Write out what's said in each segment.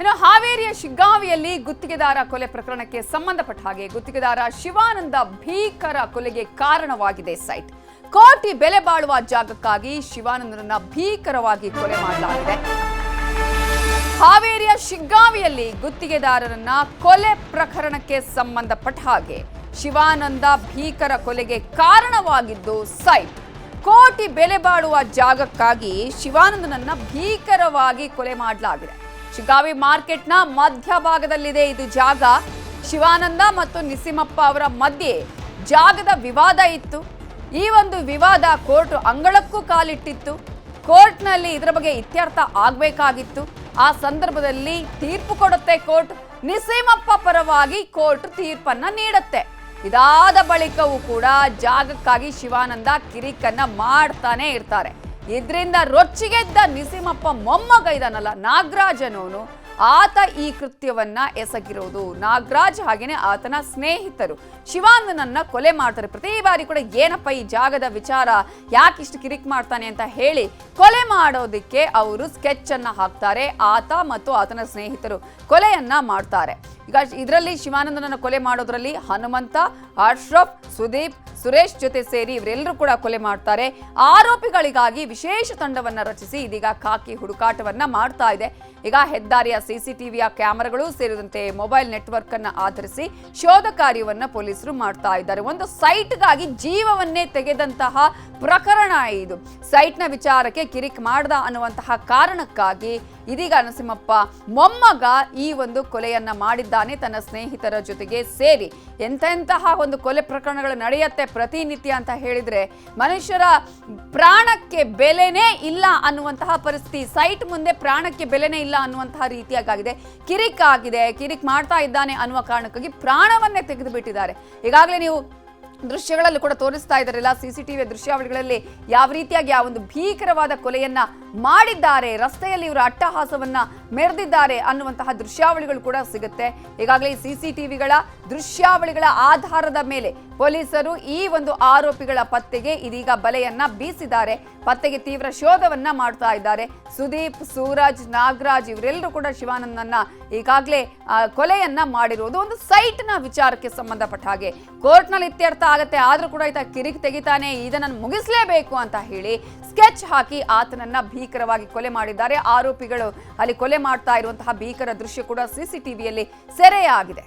ಇನ್ನು ಹಾವೇರಿಯ ಶಿಗ್ಗಾವಿಯಲ್ಲಿ ಗುತ್ತಿಗೆದಾರ ಕೊಲೆ ಪ್ರಕರಣಕ್ಕೆ ಸಂಬಂಧಪಟ್ಟ ಹಾಗೆ ಗುತ್ತಿಗೆದಾರ ಶಿವಾನಂದ ಭೀಕರ ಕೊಲೆಗೆ ಕಾರಣವಾಗಿದೆ ಸೈಟ್. ಕೋಟಿ ಬೆಲೆ ಬಾಳುವ ಜಾಗಕ್ಕಾಗಿ ಶಿವಾನಂದನನ್ನ ಭೀಕರವಾಗಿ ಕೊಲೆ ಮಾಡಲಾಗಿದೆ. ಹಾವೇರಿಯ ಶಿಗ್ಗಾವಿಯಲ್ಲಿ ಗುತ್ತಿಗೆದಾರರನ್ನ ಕೊಲೆ ಪ್ರಕರಣಕ್ಕೆ ಸಂಬಂಧಪಟ್ಟ ಹಾಗೆ ಶಿವಾನಂದ ಭೀಕರ ಕೊಲೆಗೆ ಕಾರಣವಾಗಿದ್ದು ಸೈಟ್. ಕೋಟಿ ಬೆಲೆ ಬಾಳುವ ಜಾಗಕ್ಕಾಗಿ ಶಿವಾನಂದನನ್ನ ಭೀಕರವಾಗಿ ಕೊಲೆ ಮಾಡಲಾಗಿದೆ. ಶಿಗ್ಗಾವಿ ಮಾರ್ಕೆಟ್ನ ಮಧ್ಯಭಾಗದಲ್ಲಿದೆ ಇದು ಜಾಗ ಶಿವಾನಂದ ಮತ್ತು ನಿಸಿಮಪ್ಪ ಅವರ ಮಧ್ಯೆ ಜಾಗದ ವಿವಾದ ಇತ್ತು. ಈ ಒಂದು ವಿವಾದ ಕೋರ್ಟ್ ಅಂಗಳಕ್ಕೂ ಕಾಲಿಟ್ಟಿತ್ತು. ಕೋರ್ಟ್ನಲ್ಲಿ ಇದರ ಬಗ್ಗೆ ಇತ್ಯರ್ಥ ಆಗಬೇಕಾಗಿತ್ತು. ಆ ಸಂದರ್ಭದಲ್ಲಿ ತೀರ್ಪು ಕೊಡುತ್ತೆ ಕೋರ್ಟ್. ನಿಸೀಮಪ್ಪ ಪರವಾಗಿ ಕೋರ್ಟ್ ತೀರ್ಪನ್ನ ನೀಡುತ್ತೆ. ಇದಾದ ಬಳಿಕವೂ ಕೂಡ ಜಾಗಕ್ಕಾಗಿ ಶಿವಾನಂದ ಕಿರಿಕನ್ನ ಮಾಡ್ತಾನೆ ಇರ್ತಾರೆ. ಇದರಿಂದ ರೊಚ್ಚಿಗೆದ್ದ ನಿಸಿಮಪ್ಪ ಮೊಮ್ಮಗ ಇದಾನಲ್ಲ ನಾಗರಾಜ್ ಅನ್ನೋನು ಆತ ಈ ಕೃತ್ಯವನ್ನ ಎಸಗಿರೋದು. ನಾಗರಾಜ್ ಹಾಗೇನೆ ಆತನ ಸ್ನೇಹಿತರು. ಶಿವಾನಂದನನ್ನ ಕೊಲೆ ಮಾಡ್ತಾರೆ. ಪ್ರತಿ ಬಾರಿ ಕೂಡ ಏನಪ್ಪ ಈ ಜಾಗದ ವಿಚಾರ? ಯಾಕಿಷ್ಟು ಕಿರಿಕ್ ಮಾಡ್ತಾನೆ ಅಂತ ಹೇಳಿ ಕೊಲೆ ಮಾಡೋದಕ್ಕೆ ಅವರು ಸ್ಕೆಚ್ ಅನ್ನ ಹಾಕ್ತಾರೆ. ಆತ ಮತ್ತು ಆತನ ಸ್ನೇಹಿತರು ಕೊಲೆಯನ್ನ ಮಾಡ್ತಾರೆ. ಈಗ ಇದರಲ್ಲಿ ಶಿವಾನಂದನನ್ನು ಕೊಲೆ ಮಾಡೋದ್ರಲ್ಲಿ ಹನುಮಂತ, ಅಶ್ರಫ್, ಸುದೀಪ್, ಸುರೇಶ್ ಜೊತೆ ಸೇರಿ ಇವರೆಲ್ಲರೂ ಕೂಡ ಕೊಲೆ ಮಾಡ್ತಾರೆ. ಆರೋಪಿಗಳಿಗಾಗಿ ವಿಶೇಷ ತಂಡವನ್ನು ರಚಿಸಿ ಇದೀಗ ಖಾಕಿ ಹುಡುಕಾಟವನ್ನ ಮಾಡ್ತಾ ಇದೆ. ಈಗ ಹೆದ್ದಾರಿಯ ಸಿಸಿಟಿವಿಯ ಕ್ಯಾಮೆರಾಗಳು ಸೇರಿದಂತೆ ಮೊಬೈಲ್ ನೆಟ್ವರ್ಕ್ ಅನ್ನ ಆಧರಿಸಿ ಶೋಧ ಕಾರ್ಯವನ್ನ ಪೊಲೀಸರು ಮಾಡ್ತಾ ಇದ್ದಾರೆ. ಒಂದು ಸೈಟ್ಗಾಗಿ ಜೀವವನ್ನೇ ತೆಗೆದಂತಹ ಪ್ರಕರಣ ಇದು. ಸೈಟ್ನ ವಿಚಾರಕ್ಕೆ ಕಿರಿಕ್ ಮಾಡ್ದ ಅನ್ನುವಂತಹ ಕಾರಣಕ್ಕಾಗಿ ಇದೀಗ ನರಸಿಂಹಪ್ಪ ಮೊಮ್ಮಗ ಈ ಒಂದು ಕೊಲೆಯನ್ನ ಮಾಡಿದ್ದಾನೆ, ತನ್ನ ಸ್ನೇಹಿತರ ಜೊತೆಗೆ ಸೇರಿ. ಎಂತೆಂತಹ ಒಂದು ಕೊಲೆ ಪ್ರಕರಣಗಳು ನಡೆಯುತ್ತೆ ಪ್ರತಿನಿತ್ಯ ಅಂತ ಹೇಳಿದ್ರೆ, ಮನುಷ್ಯರ ಪ್ರಾಣಕ್ಕೆ ಬೆಲೆನೇ ಇಲ್ಲ ಅನ್ನುವಂತಹ ಪರಿಸ್ಥಿತಿ, ಸೈಟ್ ಮುಂದೆ ಪ್ರಾಣಕ್ಕೆ ಬೆಲೆನೇ ಇಲ್ಲ ಅನ್ನುವಂತಹ ರೀತಿಯಾಗಿದೆ ಕಿರಿಕ್ ಆಗಿದೆ, ಕಿರಿಕ್ ಮಾಡ್ತಾ ಇದ್ದಾನೆ ಅನ್ನುವ ಕಾರಣಕ್ಕಾಗಿ ಪ್ರಾಣವನ್ನೇ ತೆಗೆದು ಬಿಟ್ಟಿದ್ದಾರೆ ಈಗಾಗಲೇ ನೀವು ದೃಶ್ಯಗಳಲ್ಲಿ ಕೂಡ ತೋರಿಸ್ತಾ ಇದ್ದಾರಲ್ಲ ಸಿ ಸಿ ಟಿವಿಯ ದೃಶ್ಯಾವಳಿಗಳಲ್ಲಿ ಯಾವ ರೀತಿಯಾಗಿ ಆ ಒಂದು ಭೀಕರವಾದ ಕೊಲೆಯನ್ನ ಮಾಡಿದ್ದಾರೆ. ರಸ್ತೆಯಲ್ಲಿ ಇವರ ಅಟ್ಟಹಾಸವನ್ನ ಮೆರೆದಿದ್ದಾರೆ ಅನ್ನುವಂತಹ ದೃಶ್ಯಾವಳಿಗಳು ಕೂಡ ಸಿಗುತ್ತೆ. ಈಗಾಗಲೇ ಸಿ ಸಿ ಟಿವಿಗಳ ದೃಶ್ಯಾವಳಿಗಳ ಆಧಾರದ ಮೇಲೆ ಪೊಲೀಸರು ಈ ಒಂದು ಆರೋಪಿಗಳ ಪತ್ತೆಗೆ ಇದೀಗ ಬಲೆಯನ್ನ ಬೀಸಿದ್ದಾರೆ. ಪತ್ತೆಗೆ ತೀವ್ರ ಶೋಧವನ್ನ ಮಾಡ್ತಾ ಇದ್ದಾರೆ. ಸುದೀಪ್, ಸೂರಜ್, ನಾಗರಾಜ್ ಇವರೆಲ್ಲರೂ ಕೂಡ ಶಿವಾನಂದನ್ನ ಈಗಾಗಲೇ ಕೊಲೆಯನ್ನ ಮಾಡಿರುವುದು ಒಂದು ಸೈಟ್ನ ವಿಚಾರಕ್ಕೆ ಸಂಬಂಧಪಟ್ಟ ಹಾಗೆ. ಕೋರ್ಟ್ನಲ್ಲಿ ಇತ್ಯರ್ಥ ಆಗುತ್ತೆ, ಆದರೂ ಕೂಡ ಈತ ಕಿರಿಕ್ ತೆಗಿತಾನೆ, ಇದನ್ನ ಮುಗಿಸಲೇಬೇಕು ಅಂತ ಹೇಳಿ ಸ್ಕೆಚ್ ಹಾಕಿ ಆತನನ್ನ ಭೀಕರವಾಗಿ ಕೊಲೆ ಮಾಡಿದ್ದಾರೆ. ಆರೋಪಿಗಳು ಅಲ್ಲಿ ಕೊಲೆ ಮಾಡ್ತಾ ಇರುವಂತಹ ಭೀಕರ ದೃಶ್ಯ ಕೂಡ ಸಿಸಿಟಿವಿಯಲ್ಲಿ ಸೆರೆಯಾಗಿದೆ.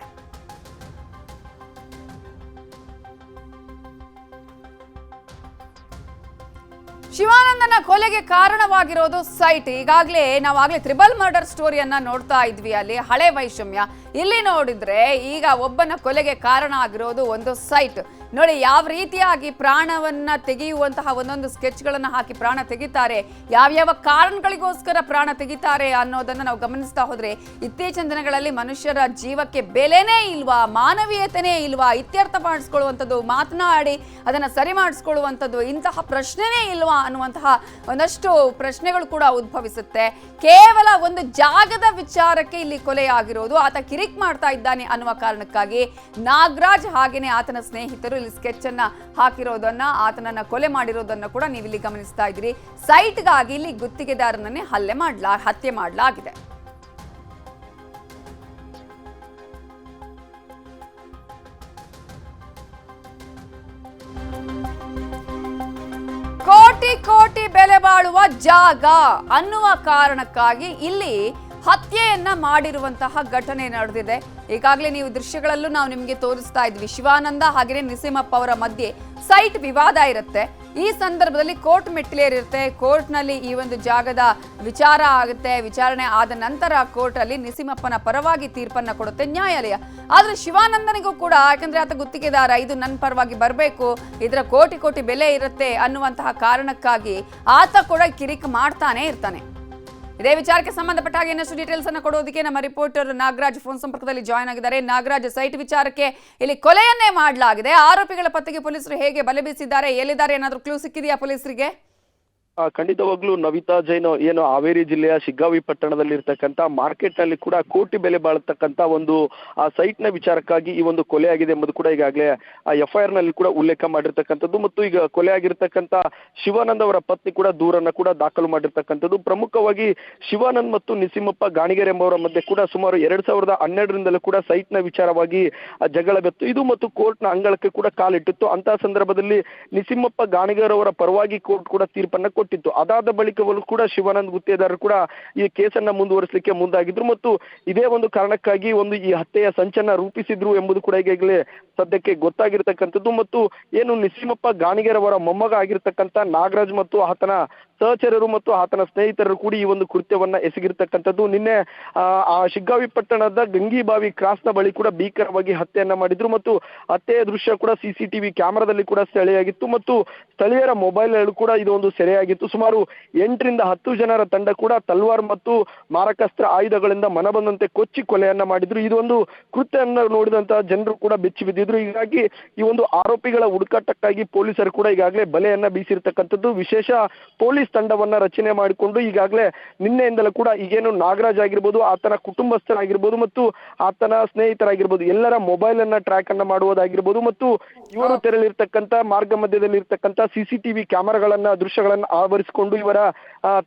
ಶಿವಾನಂದನ ಕೊಲೆಗೆ ಕಾರಣವಾಗಿರೋದು ಸೈಟ್. ಈಗಾಗಲೇ ನಾವಾಗಲೇ ತ್ರಿಬಲ್ ಮರ್ಡರ್ ಸ್ಟೋರಿಯನ್ನ ನೋಡ್ತಾ ಇದ್ವಿ ಅಲ್ಲಿ. ಹಳೆ ವೈಷಮ್ಯ. ಇಲ್ಲಿ ನೋಡಿದ್ರೆ ಈಗ ಒಬ್ಬನ ಕೊಲೆಗೆ ಕಾರಣ ಆಗಿರೋದು ಒಂದು ಸೈಟ್. ನೋಡಿ, ಯಾವ ರೀತಿಯಾಗಿ ಪ್ರಾಣವನ್ನ ತೆಗೆಯುವಂತಹ ಒಂದೊಂದು ಸ್ಕೆಚ್ಗಳನ್ನು ಹಾಕಿ ಪ್ರಾಣ ತೆಗಿತಾರೆ, ಯಾವ್ಯಾವ ಕಾರಣಗಳಿಗೋಸ್ಕರ ಪ್ರಾಣ ತೆಗಿತಾರೆ ಅನ್ನೋದನ್ನ ನಾವು ಗಮನಿಸ್ತಾ ಹೋದ್ರೆ, ಇತ್ತೀಚಿನ ದಿನಗಳಲ್ಲಿ ಮನುಷ್ಯರ ಜೀವಕ್ಕೆ ಬೆಲೆನೇ ಇಲ್ವಾ, ಮಾನವೀಯತೆನೇ ಇಲ್ವಾ, ಇತ್ಯರ್ಥ ಮಾಡಿಸ್ಕೊಳ್ಳುವಂಥದ್ದು, ಮಾತನಾಡಿ ಅದನ್ನ ಸರಿ ಮಾಡಿಸ್ಕೊಳ್ಳುವಂಥದ್ದು, ಇಂತಹ ಪ್ರಶ್ನೆನೇ ಇಲ್ವಾ ಅನ್ನುವಂತಹ ಒಂದಷ್ಟು ಪ್ರಶ್ನೆಗಳು ಕೂಡ ಉದ್ಭವಿಸುತ್ತೆ. ಕೇವಲ ಒಂದು ಜಾಗದ ವಿಚಾರಕ್ಕೆ ಇಲ್ಲಿ ಕೊಲೆಯಾಗಿರೋದು, ಆತ ಕಿರಿಕ್ ಮಾಡ್ತಾ ಇದ್ದಾನೆ ಅನ್ನುವ ಕಾರಣಕ್ಕಾಗಿ ನಾಗರಾಜ್ ಹಾಗೇನೆ ಆತನ ಸ್ನೇಹಿತರು ಇಲ್ಲಿ ಸ್ಕೆಚ್ ಅನ್ನ ಹಾಕಿರೋದನ್ನ, ಆತನನ್ನ ಕೊಲೆ ಮಾಡಿರೋದನ್ನ ಕೂಡ ನೀವು ಇಲ್ಲಿ ಗಮನಿಸ್ತಾ ಇದ್ದೀರಿ. ಸೈಟ್ಗಾಗಿ ಇಲ್ಲಿ ಗುತ್ತಿಗೆದಾರನನ್ನೇ ಹಲ್ಲೆ ಮಾಡ್ಲಾ, ಹತ್ಯೆ ಮಾಡಲಾಗಿದೆ. ಕೋಟಿ ಬೆಲೆ ಬಾಳುವ ಜಾಗ ಅನ್ನುವ ಕಾರಣಕ್ಕಾಗಿ ಇಲ್ಲಿ ಹತ್ಯೆಯನ್ನ ಮಾಡಿರುವಂತಹ ಘಟನೆ ನಡೆದಿದೆ. ಈಗಾಗಲೇ ನೀವು ದೃಶ್ಯಗಳಲ್ಲೂ ನಾವು ನಿಮಗೆ ತೋರಿಸ್ತಾ ಇದ್ವಿ. ಶಿವಾನಂದ ಹಾಗೆಯೇ ನಿಸಿಮಪ್ಪ ಅವರ ಮಧ್ಯೆ ಸೈಟ್ ವಿವಾದ ಇರುತ್ತೆ. ಈ ಸಂದರ್ಭದಲ್ಲಿ ಕೋರ್ಟ್ ಮೆಟ್ಟಿಲೇರಿರುತ್ತೆ. ಕೋರ್ಟ್ನಲ್ಲಿ ಈ ಒಂದು ಜಾಗದ ವಿಚಾರ ಆಗುತ್ತೆ. ವಿಚಾರಣೆ ಆದ ನಂತರ ಕೋರ್ಟ್ ಅಲ್ಲಿ ನಿಸಿಮಪ್ಪನ ಪರವಾಗಿ ತೀರ್ಪನ್ನ ಕೊಡುತ್ತೆ ನ್ಯಾಯಾಲಯ. ಆದ್ರೆ ಶಿವಾನಂದನಿಗೂ ಕೂಡ, ಯಾಕಂದ್ರೆ ಆತ ಗುತ್ತಿಗೆದಾರ, ಇದು ನನ್ನ ಪರವಾಗಿ ಬರಬೇಕು, ಇದರ ಕೋಟಿ ಕೋಟಿ ಬೆಲೆ ಇರುತ್ತೆ ಅನ್ನುವಂತಹ ಕಾರಣಕ್ಕಾಗಿ ಆತ ಕೂಡ ಕಿರಿಕ್ ಮಾಡ್ತಾನೆ ಇರ್ತಾನೆ. ಇದೇ ವಿಚಾರಕ್ಕೆ ಸಂಬಂಧಪಟ್ಟ ಹಾಗೆ ಇನ್ನಷ್ಟು ಡೀಟೇಲ್ಸ್ ಅನ್ನು ಕೊಡೋದಕ್ಕೆ ನಮ್ಮ ರಿಪೋರ್ಟರ್ ನಾಗರಾಜ್ ಫೋನ್ ಸಂಪರ್ಕದಲ್ಲಿ ಜಾಯ್ನ್ ಆಗಿದ್ದಾರೆ. ನಾಗರಾಜ್ ಸೈಟ್ ವಿಚಾರಕ್ಕೆ ಇಲ್ಲಿ ಕೊಲೆಯನ್ನೇ ಮಾಡಲಾಗಿದೆ. ಆರೋಪಿಗಳ ಪತ್ತೆಗೆ ಪೊಲೀಸರು ಹೇಗೆ ಬಲೆ ಬೀಸಿದ್ದಾರೆ, ಎಲ್ಲಿದ್ದಾರೆ ಏನಾದರೂ ಕ್ಲೂ ಸಿಕ್ಕಿದೆಯಾ ಪೊಲೀಸರಿಗೆ? ಖಂಡಿತವಾಗ್ಲೂ ನವಿತಾ ಜೈನ್ ಏನು ಹಾವೇರಿ ಜಿಲ್ಲೆಯ ಶಿಗ್ಗಾವಿ ಪಟ್ಟಣದಲ್ಲಿ ಇರ್ತಕ್ಕಂಥ ಮಾರ್ಕೆಟ್ನಲ್ಲಿ ಕೂಡ ಕೋಟಿ ಬೆಲೆ ಬಾಳತಕ್ಕಂತ ಒಂದು, ಆ ಸೈಟ್ನ ವಿಚಾರಕ್ಕಾಗಿ ಈ ಒಂದು ಕೊಲೆ ಆಗಿದೆ ಎಂಬುದು ಕೂಡ ಈಗಾಗಲೇ, ಆ ಎಫ್ ಐ ಆರ್ನಲ್ಲಿ ಕೂಡ ಉಲ್ಲೇಖ ಮಾಡಿರ್ತಕ್ಕಂಥದ್ದು ಮತ್ತು ಈಗ ಕೊಲೆ ಆಗಿರ್ತಕ್ಕಂಥ ಶಿವಾನಂದ್ ಅವರ ಪತ್ನಿ ಕೂಡ ದೂರನ್ನ ಕೂಡ ದಾಖಲು ಮಾಡಿರ್ತಕ್ಕಂಥದ್ದು. ಪ್ರಮುಖವಾಗಿ ಶಿವಾನಂದ್ ಮತ್ತು ನಿಸಿಮಪ್ಪ ಗಾಣಿಗೆರೆ ಎಂಬವರ ಮಧ್ಯೆ ಕೂಡ ಸುಮಾರು ಎರಡ್ ಸಾವಿರದ ಹನ್ನೆರಡರಿಂದಲೂ ಕೂಡ ಸೈಟ್ನ ವಿಚಾರವಾಗಿ ಜಗಳ ಬೆತ್ತು. ಇದು ಮತ್ತು ಕೋರ್ಟ್ನ ಅಂಗಳಕ್ಕೆ ಕೂಡ ಕಾಲಿಟ್ಟಿತ್ತು. ಅಂತಹ ಸಂದರ್ಭದಲ್ಲಿ ನಿಸಿಮಪ್ಪ ಗಾಣಿಗೆರೆ ಅವರ ಪರವಾಗಿ ಕೋರ್ಟ್ ಕೂಡ ತೀರ್ಪನ್ನ ಕೊಟ್ಟಿತ್ತು. ಅದಾದ ಬಳಿಕವೂ ಕೂಡ ಶಿವಾನಂದ್ ಗುತ್ತೇದಾರರು ಕೂಡ ಈ ಕೇಸನ್ನ ಮುಂದುವರಿಸಲಿಕ್ಕೆ ಮುಂದಾಗಿದ್ರು ಮತ್ತು ಇದೇ ಒಂದು ಕಾರಣಕ್ಕಾಗಿ ಒಂದು ಈ ಹತ್ಯೆಯ ಸಂಚನ್ನ ರೂಪಿಸಿದ್ರು ಎಂಬುದು ಕೂಡ ಈಗಾಗಲೇ ಸದ್ಯಕ್ಕೆ ಗೊತ್ತಾಗಿರ್ತಕ್ಕಂಥದ್ದು ಮತ್ತು ಏನು ನಿಸೀಮಪ್ಪ ಗಾಣಿಗೇರವರ ಮೊಮ್ಮಗ ಆಗಿರ್ತಕ್ಕಂಥ ನಾಗರಾಜ್ ಮತ್ತು ಆತನ ಸಹಚರರು ಮತ್ತು ಆತನ ಸ್ನೇಹಿತರು ಕೂಡಿ ಈ ಒಂದು ಕೃತ್ಯವನ್ನ ಎಸಗಿರ್ತಕ್ಕಂಥದ್ದು. ನಿನ್ನೆ ಆ, ಶಿಗ್ಗಾವಿ ಪಟ್ಟಣದ ಗಂಗಿಬಾವಿ ಕ್ರಾಸ್ನ ಬಳಿ ಕೂಡ ಭೀಕರವಾಗಿ ಹತ್ಯೆಯನ್ನ ಮಾಡಿದ್ರು ಮತ್ತು ಹತ್ಯೆಯ ದೃಶ್ಯ ಕೂಡ ಸಿಸಿಟಿವಿ ಕ್ಯಾಮೆರಾದಲ್ಲಿ ಕೂಡ ಸೆಳೆಯಾಗಿತ್ತು ಮತ್ತು ಸ್ಥಳೀಯರ ಮೊಬೈಲ್ ಕೂಡ ಇದು ಒಂದು ಸೆರೆಯಾಗಿತ್ತು. ಸುಮಾರು ಎಂಟರಿಂದ ಹತ್ತು ಜನರ ತಂಡ ಕೂಡ ತಲ್ವಾರ್ ಮತ್ತು ಮಾರಕಾಸ್ತ್ರ ಆಯುಧಗಳಿಂದ ಮನಬಂದಂತೆ ಕೊಚ್ಚಿ ಕೊಲೆಯನ್ನ ಮಾಡಿದ್ರು. ಇದು ಒಂದು ಕೃತ್ಯವನ್ನ ನೋಡಿದಂತಹ ಜನರು ಕೂಡ ಬೆಚ್ಚಿ ಬಿದ್ದಿದ್ರು. ಹೀಗಾಗಿ ಈ ಒಂದು ಆರೋಪಿಗಳ ಹುಡುಕಾಟಕ್ಕಾಗಿ ಪೊಲೀಸರು ಕೂಡ ಈಗಾಗಲೇ ಬಲೆಯನ್ನ ಬೀಸಿರ್ತಕ್ಕಂಥದ್ದು. ವಿಶೇಷ ಪೊಲೀಸ್ ತಂಡವನ್ನ ರಚನೆ ಮಾಡಿಕೊಂಡು ಈಗಾಗಲೇ ನಿನ್ನೆಯಿಂದಲೂ ಕೂಡ ಈಗೇನು ನಾಗರಾಜ್ ಆಗಿರ್ಬೋದು ಆತನ ಕುಟುಂಬಸ್ಥರಾಗಿರ್ಬೋದು ಮತ್ತು ಆತನ ಸ್ನೇಹಿತರಾಗಿರ್ಬೋದು ಎಲ್ಲರ ಮೊಬೈಲ್ ಅನ್ನ ಟ್ರ್ಯಾಕ್ ಅನ್ನ ಮಾಡುವುದಾಗಿರ್ಬೋದು ಮತ್ತು ಇವರು ತೆರಳಿರ್ತಕ್ಕಂಥ ಮಾರ್ಗ ಮಧ್ಯದಲ್ಲಿ ಇರ್ತಕ್ಕಂಥ ಸಿಸಿಟಿವಿ ಕ್ಯಾಮೆರಾಗಳನ್ನ ದೃಶ್ಯಗಳನ್ನ ಆವರಿಸಿಕೊಂಡು ಇವರ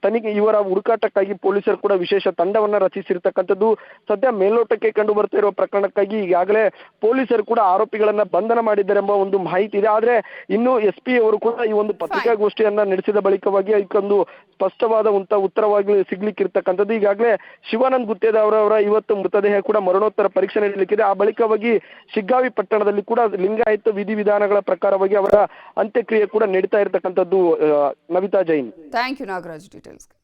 ತನಿಖೆ ಇವರ ಹುಡುಕಾಟಕ್ಕಾಗಿ ಪೊಲೀಸರು ಕೂಡ ವಿಶೇಷ ತಂಡವನ್ನ ರಚಿಸಿರ್ತಕ್ಕಂಥದ್ದು. ಸದ್ಯ ಮೇಲ್ನೋಟಕ್ಕೆ ಕಂಡು ಬರ್ತಾ ಇರುವ ಪ್ರಕರಣಕ್ಕಾಗಿ ಈಗಾಗಲೇ ಪೊಲೀಸರು ಕೂಡ ಆರೋಪಿಗಳನ್ನ ಬಂಧನ ಮಾಡಿದ್ದಾರೆ ಎಂಬ ಒಂದು ಮಾಹಿತಿ ಇದೆ. ಆದ್ರೆ ಇನ್ನು ಎಸ್ ಪಿ ಅವರು ಕೂಡ ಈ ಒಂದು ಪತ್ರಿಕಾಗೋಷ್ಠಿಯನ್ನ ನಡೆಸಿದ ಬಳಿಕವಾಗಿ ಇದಕ್ಕೊಂದು ಸ್ಪಷ್ಟವಾದ ಉಂತ ಉತ್ತರವಾಗಿ ಸಿಗ್ಲಿಕ್ಕಿರ್ತಕ್ಕಂಥದ್ದು. ಈಗಾಗಲೇ ಶಿವಾನಂದ್ ಗುತ್ತೇದಾರ್ ಅವರ ಇವತ್ತು ಮೃತದೇಹ ಕೂಡ ಮರಣೋತ್ತರ ಪರೀಕ್ಷೆ ನಡೆಯಲಿಕ್ಕಿದೆ ಆ ಬಳಿಕವಾಗಿ ಶಿಗ್ಗಾವಿ ಪಟ್ಟಣದಲ್ಲಿ ಕೂಡ ಲಿಂಗಾಯತ ವಿಧಿವಿಧಾನಗಳ ಪ್ರಕಾರವಾಗಿ ಅವರ ಅಂತ್ಯಕ್ರಿಯೆ ಕೂಡ ನಡೀತಾ ಇರತಕ್ಕಂಥದ್ದು ನವಿತಾ ಜೈನ್. Thank you Nagaraj ಡೀಟೇಲ್ಸ್ಗೆ